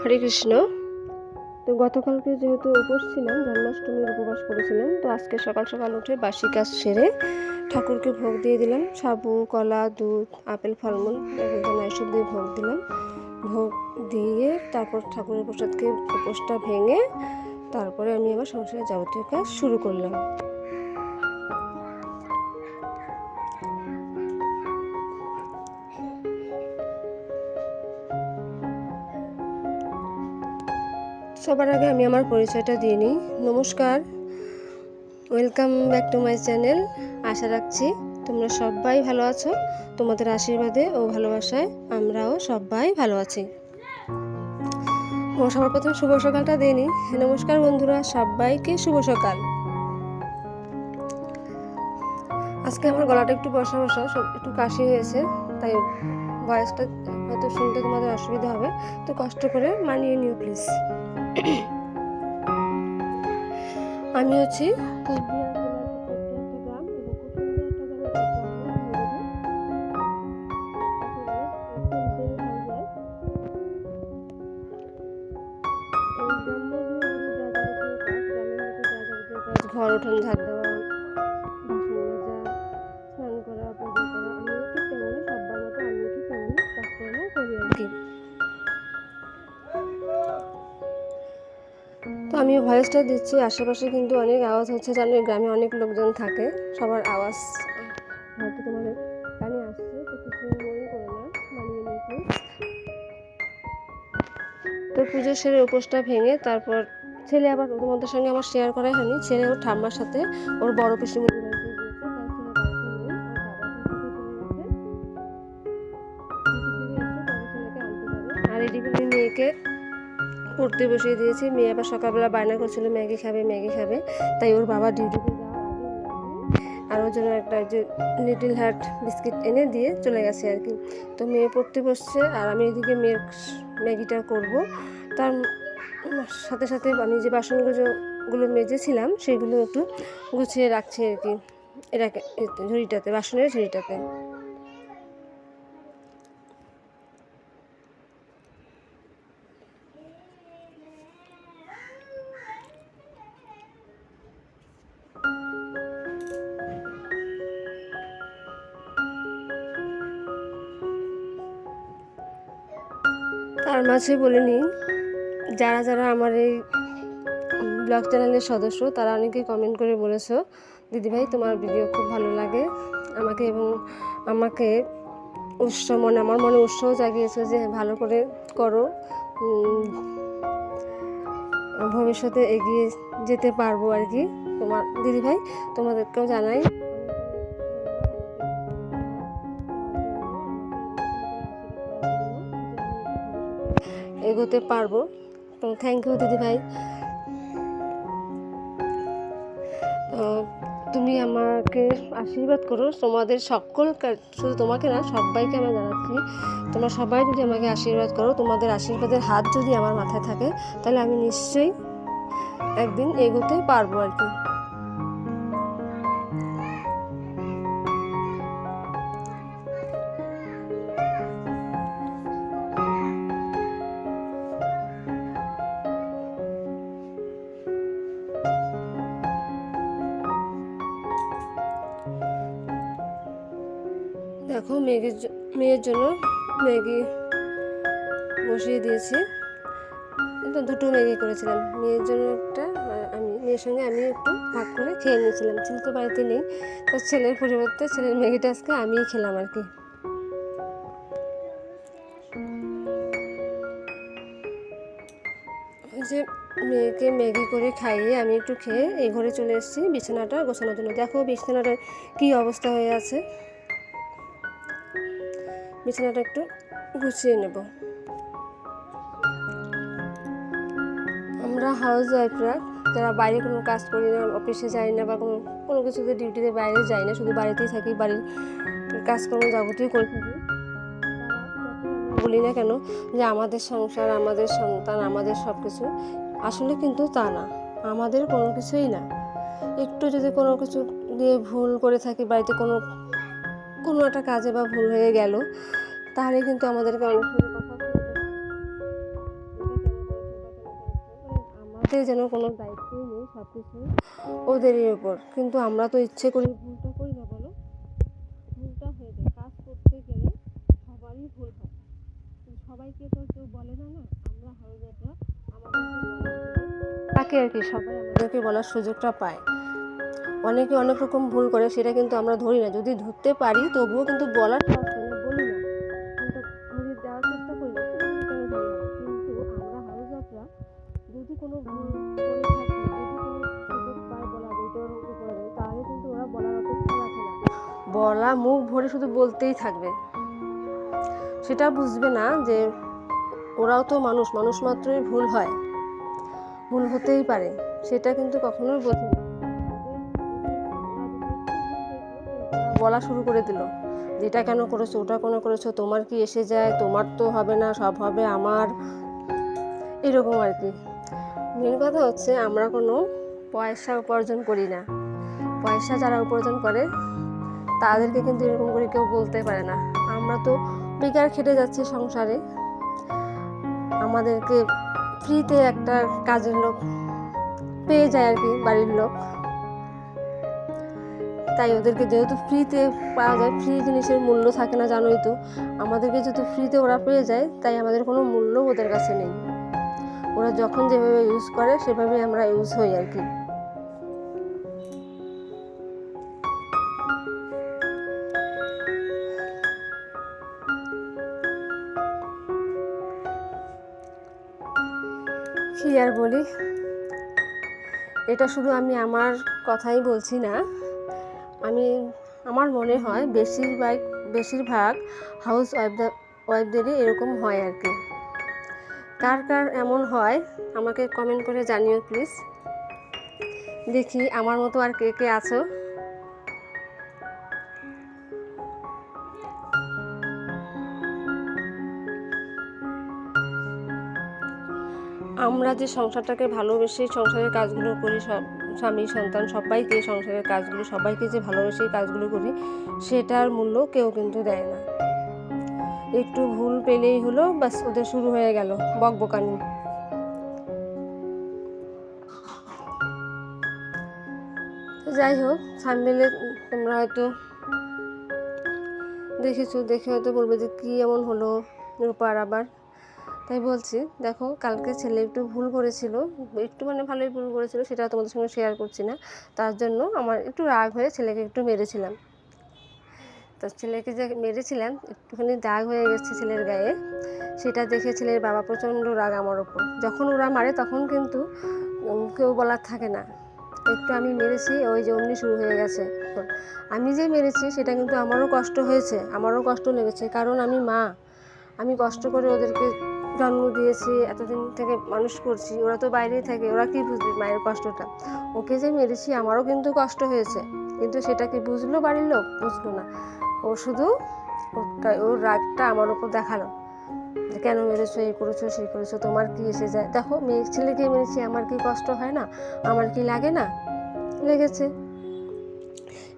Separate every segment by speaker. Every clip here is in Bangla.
Speaker 1: হরে কৃষ্ণ। তো গতকালকে যেহেতু উপোস ছিলাম, জন্মাষ্টমীর উপবাস করেছিলাম, তো আজকে সকাল সকাল উঠে বাসি কাজ সেরে ঠাকুরকে ভোগ দিয়ে দিলাম। সাবু, কলা, দুধ, আপেল, ফলমূল এসব দিয়ে ভোগ দিলাম। ভোগ দিয়ে তারপর ঠাকুরের প্রসাদকে উপোসটা ভেঙে তারপরে আমি আবার সংসারের যাবতীয় কাজ শুরু করলাম। সবার আগে আমি আমার পরিচয়টা দিয়ে নিই। নমস্কার। Welcome back to my channel আশা রাখছি তোমরা সবাই ভালো আছো। তোমাদের আশীর্বাদে ও ভালোবাসায় আমরাও সবাই ভালো আছি। সবার প্রথমে শুভ সকালটা দিয়ে নিই। নমস্কার বন্ধুরা, সবাইকে শুভ সকাল। আজকে আমার গলাটা একটু বসা বসা একটু কাশি হয়েছে, তাই ভয়েসটা হয়তো শুনতে তোমাদের অসুবিধা হবে। তো কষ্ট করে মানিয়ে নিও প্লিজ আমি হচ্ছি ঘর উঠান ঝাড় দেওয়া। আমি ভয়েসটা দিচ্ছি, আশেপাশে কিন্তু অনেক আওয়াজ হচ্ছে, জানো গ্রামে অনেক লোকজন থাকে, সবার আওয়াজ হয়তো তোমাদের কানে আসছে, তো কিছু মনে করো না, মানিয়ে নিতে তো পুজো সেরে উপোসটা ভেঙে, তারপর ছেলে আবার তোমাদের সঙ্গে আমার শেয়ার করাই হয়নি, ছেলে ওর ঠাম্মার সাথে, ওর বড় পিসিমণির পড়তে বসিয়ে দিয়েছি। মেয়ে আবার সকালবেলা বায়না করছিল, ম্যাগি খাবে ম্যাগি খাবে। তাই ওর বাবা আগে আর ওর জন্য একটা যে লিটল হার্ট বিস্কিট এনে দিয়ে চলে গেছে আর কি। তো মেয়ে পড়তে বসছে আর আমি এদিকে মেয়ের ম্যাগিটা করব। তার সাথে সাথে আমি যে বাসনগুলো মেজেছিলাম সেগুলো একটু গুছিয়ে রাখছি আর কি। এটাকে ঝুড়িটাতে, বাসনের ঝুড়িটাতে। তার মাঝে বলে নিই, যারা যারা আমার এই ব্লগ চ্যানেলের সদস্য, তারা অনেকেই কমেন্ট করে বলেছ, দিদিভাই, তোমার ভিডিও খুব ভালো লাগে। আমাকে এবং আমাকে উৎসাহ মনে, আমার মনে উৎসাহ জাগিয়েছে যে ভালো করে করো। ভবিষ্যতে এগিয়ে যেতে পারব আর কি। তোমার, দিদিভাই, তোমাদেরকেও জানাই। এগোতে পারব। তো থ্যাংক ইউ দিদিভাই তো তুমি আমাকে আশীর্বাদ করো, তোমাদের সকল শুধু তোমাকে না, সবাইকে আমি জানাচ্ছি তোমরা সবাই যদি আমাকে আশীর্বাদ করো, তোমাদের আশীর্বাদের হাত যদি আমার মাথায় থাকে, তাহলে আমি নিশ্চয়ই একদিন এগোতে পারব আর কি। দেখো মেয়ের মেয়ের জন্য ম্যাগি বসিয়ে দিয়েছি। তো দুটো ম্যাগি করেছিলাম। মেয়ের জন্য একটা আমি, মেয়ের সঙ্গে আমি একটু ভাগ করে খেয়ে নিয়েছিলাম। ছেলে তো বাড়িতে নেই, তো ছেলের পরিবর্তে ছেলের ম্যাগিটা আজকে আমিই খেলাম আর কি। যে মেয়েকে ম্যাগি করে খাইয়ে আমি একটু খেয়ে এই ঘরে চলে এসেছি। বিছানাটা গোছানোর জন্য। দেখো, বিছানাটার কী অবস্থা হয়ে আছে। বিছানাটা একটু গুছিয়ে নেব। আমরা হাউস ওয়াইফরা যারা বাইরে কোনো কাজ করি না, অফিসে যাই না বা কোনো কোনো কিছুতে ডিউটিতে বাইরে যাই না, শুধু বাড়িতেই থাকি, বাড়ির কাজকর্ম যাবতীয় করে। থাকি বলি না কেন যে আমাদের সংসার, আমাদের সন্তান, আমাদের সব কিছু আসলে কিন্তু তা না, আমাদের কোনো কিছুই না। একটু যদি কোনো কিছু দিয়ে ভুল করে থাকি, বাড়িতে কোনো কোনো একটা কাজে বা ভুল হয়ে গেল, তাহলে কিন্তু আমাদেরকে অনেক সময় কথা হাতে যেন কোনো দায়িত্বই নেই সব কিছু ওদেরই ওপর। কিন্তু আমরা তো ইচ্ছে করি ভুলটা করি না বলো। ভুলটা হয়ে যায়। কাজ করতে গেলে সবারই ভুল হয়। সবাইকে তো কেউ বলে না না, আমরা হাউজাররা আমাদেরকে তাকে আর কি সবাই আমাদেরকে বলার সুযোগটা পায়। অনেকে অনেক রকম ভুল করে সেটা কিন্তু আমরা ধরি না। যদি ধরতে পারি তবুও কিন্তু বলার না, যদি কোনো ভুল বলা তাহলে কিন্তু ওরা বলার বলা মুখ ভরে শুধু বলতেই থাকবে। সেটা বুঝবে না যে ওরাও তো মানুষ মানুষ মাত্রই ভুল হয়। ভুল হতেই পারে। সেটা কিন্তু কখনোই বোঝে বলা শুরু করে দিল। যেটা কেন করেছ, ওটা কেন করেছ? তোমার কি এসে যায়? তোমার তো হবে না, সব হবে আমার। এরকম আর কি। মেন কথা হচ্ছে আমরা কোনো পয়সা উপার্জন করি না। পয়সা যারা উপার্জন করে, তাদেরকে কিন্তু এরকম করে কেউ বলতে পারে না। আমরা তো বেকার খেটে যাচ্ছি সংসারে। আমাদেরকে ফ্রিতে একটা কাজের লোক পেয়ে যায় আর কি, বাড়ির লোক। তাই ওদেরকে যেহেতু ফ্রিতে পাওয়া যায় ফ্রি জিনিসের মূল্য থাকে না, জানোই তো। আমাদেরকে যেহেতু ফ্রিতে ওরা পেয়ে যায়, তাই আমাদের কোনো মূল্য ওদের কাছে নেই। ওরা যখন যেভাবে ইউজ করে, সেভাবে আমরা ইউজ হই আর কি। কি আর বলি? এটা শুধু আমি আমার কথাই বলছি না। আমি, আমার মনে হয় বেশিরভাগ বেশিরভাগ হাউস ওয়াইফ ওয়াইফদেরই এরকম হয় আর কি। কার কার এমন হয়, আমাকে কমেন্ট করে জানিও প্লিজ দেখি আমার মতো আর কে কে আছো। আমরা যে সংসারটাকে ভালোবেসে সংসারের কাজগুলো করি সব স্বামী, সন্তান, সবাইকে সংসারের কাজগুলো, সবাইকে যে ভালোবেসে কাজগুলো করি, সেটার মূল্য কেউ কিন্তু দেয় না। একটু ভুল পেলেই হলো বাস ওদের শুরু হয়ে গেল বকবকানি তো যাই হোক থাম্বেলে তোমরা হয়তো দেখেছ, দেখে হয়তো বলবে যে কী এমন হলো রূপার আবার। তাই বলছি, দেখো, কালকে ছেলে একটু ভুল করেছিল, একটু মানে ভালোই ভুল করেছিল, সেটা তোমাদের সঙ্গে শেয়ার করছি না। তার জন্য আমার একটু রাগ হয়ে ছেলেকে একটু মেরেছিলাম। তো ছেলেকে যে মেরেছিলাম, একটুখানি দাগ হয়ে গেছে ছেলের গায়ে, সেটা দেখে ছেলের বাবা প্রচণ্ড রাগ আমার ওপর। যখন ওরা মারে তখন কিন্তু কেউ বলার থাকে না। একটু আমি মেরেছি, ওই যে অমনি শুরু হয়ে গেছে। আমি যে মেরেছি, সেটা কিন্তু আমারও কষ্ট হয়েছে, আমারও কষ্ট লেগেছে। কারণ আমি মা, আমি কষ্ট করে ওদেরকে জন্ম দিয়েছি, এতদিন থেকে মানুষ করছি, ওরা তো বাইরেই থাকে, ওরা কি বুঝবে মায়ের কষ্টটা? ওকে যে মেরেছি, আমারও কিন্তু কষ্ট হয়েছে, কিন্তু সেটা কি বুঝলো বাড়ির লোক? বুঝলো না। ও শুধু ওর- রাগটা আমার উপর দেখাল। কেন মেরেছো, এই করেছ, সেই করেছ, তোমার কি এসে যায়? দেখো, মেয়ে, ছেলেকে মেরেছি, আমার কি কষ্ট হয় না? আমার কি লাগে না? লেগেছে।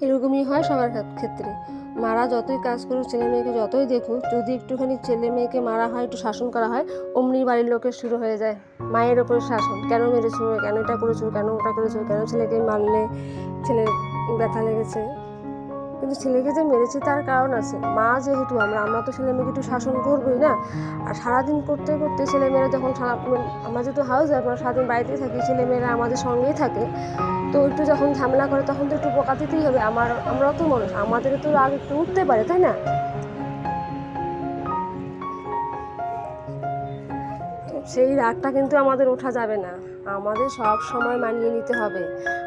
Speaker 1: এরকমই হয় সবার ক্ষেত্রে। মারা যতই কাজ করুক, ছেলে মেয়েকে যতই দেখুক, যদি একটুখানি ছেলে মেয়েকে মারা হয়, একটু শাসন করা হয়, অমনি বাড়ির লোকের শুরু হয়ে যায় মায়ের ওপরে শাসন। কেন মেরেছো? কেন এটা করেছ? কেন ওটা করেছ? কেন ছেলেকে মারলে? ছেলের ব্যথা লেগেছে। কিন্তু ছেলেকে যে মেরেছে তার কারণ আছে। মা যেহেতু আমরা আমরা তো ছেলে মেয়েকে একটু শাসন করবোই না। আর সারাদিন করতে করতে ছেলেমেয়েরা যখন সারা আমরা যেহেতু হাউস আমরা সারাদিন বাড়িতেই থাকি ছেলেমেয়েরা আমাদের সঙ্গেই থাকে। তো একটু যখন ঝামেলা করে, তখন তো একটু বকা দিতেই হবে। আমার, আমরাও তো মানুষ, আমাদের তো রাগ একটু উঠতে পারে, তাই না? সেই রাগটা কিন্তু আমাদের ওঠা যাবে না। আমাদের সব সময় মানিয়ে নিতে হবে।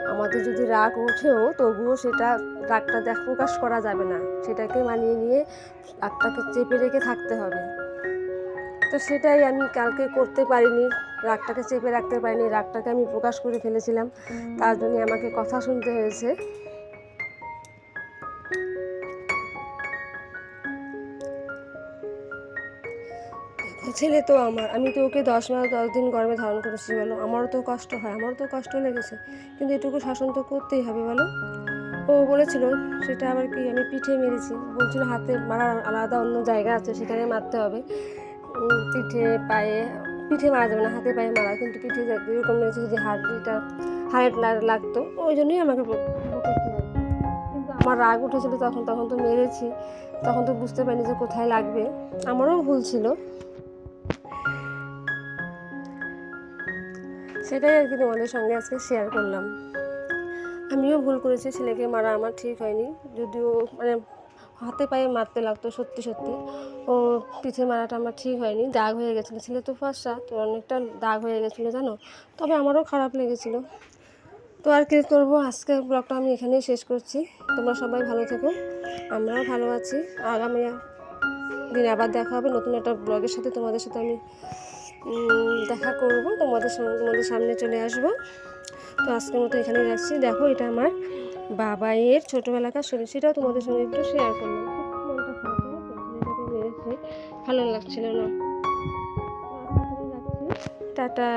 Speaker 1: আমাদের যদি রাগ ওঠেও, তবুও সেটা রাগটা দেখ, প্রকাশ করা যাবে না। সেটাকে মানিয়ে নিয়ে রাগটাকে চেপে রেখে থাকতে হবে। তো সেটাই আমি কালকে করতে পারিনি রাগটাকে চেপে রাখতে পারিনি রাগটাকে আমি প্রকাশ করে ফেলেছিলাম। তার জন্য আমাকে কথা শুনতে হয়েছে। ছেলে তো আমার আমি তো ওকে দশ মাস দশ দিন গরমে ধারণ করেছি বলো। আমারও তো কষ্ট হয় আমারও তো কষ্ট লেগেছে। কিন্তু এটুকু শাসন তো করতেই হবে বলো। ও বলেছিল সেটা আবার কি আমি পিঠে মেরেছি। বলছিল হাতে মারার আলাদা অন্য জায়গা আছে সেখানে মারতে হবে। পিঠে পায়ে, পিঠে মারা যাবে না হাতে পায়ে মারা, কিন্তু পিঠে মেরেছে যদি হাড়টা হাড়ের লাগতো, ওই জন্যই আমাকে আমার রাগ উঠেছিল তখন তখন তো মেরেছি, তখন তো বুঝতে পারিনি যে কোথায় লাগবে, আমারও ভুল ছিল। সেটাই আর কি তোমাদের সঙ্গে আজকে শেয়ার করলাম। আমিও ভুল করেছি, ছেলেকে মারা আমার ঠিক হয়নি, যদিও মানে হাতে পায়ে মারতে লাগতো, সত্যি সত্যি। ও পিঠে মারাটা আমার ঠিক হয়নি, দাগ হয়ে গেছিল। ছেলে তো ফর্সা তো অনেকটা দাগ হয়ে গেছিল, জানো? তবে আমারও খারাপ লেগেছিলো। তো আর কি করব? আজকে ব্লগটা আমি এখানেই শেষ করছি। তোমরা সবাই ভালো থেকো, আমরাও ভালো আছি। আগামী দিন আবার দেখা হবে। নতুন একটা ব্লগের সাথে তোমাদের সাথে আমি দেখা করব। তোমাদের তোমাদের সামনে চলে আসব। তো আজকের মতো এখানে রাখছি। দেখো, এটা আমার বাবাইয়ের ছোটোবেলাকার শরীর সেটাও তোমাদের সঙ্গে একটু শেয়ার করলাম। ভালো লাগছিল না। টাটা।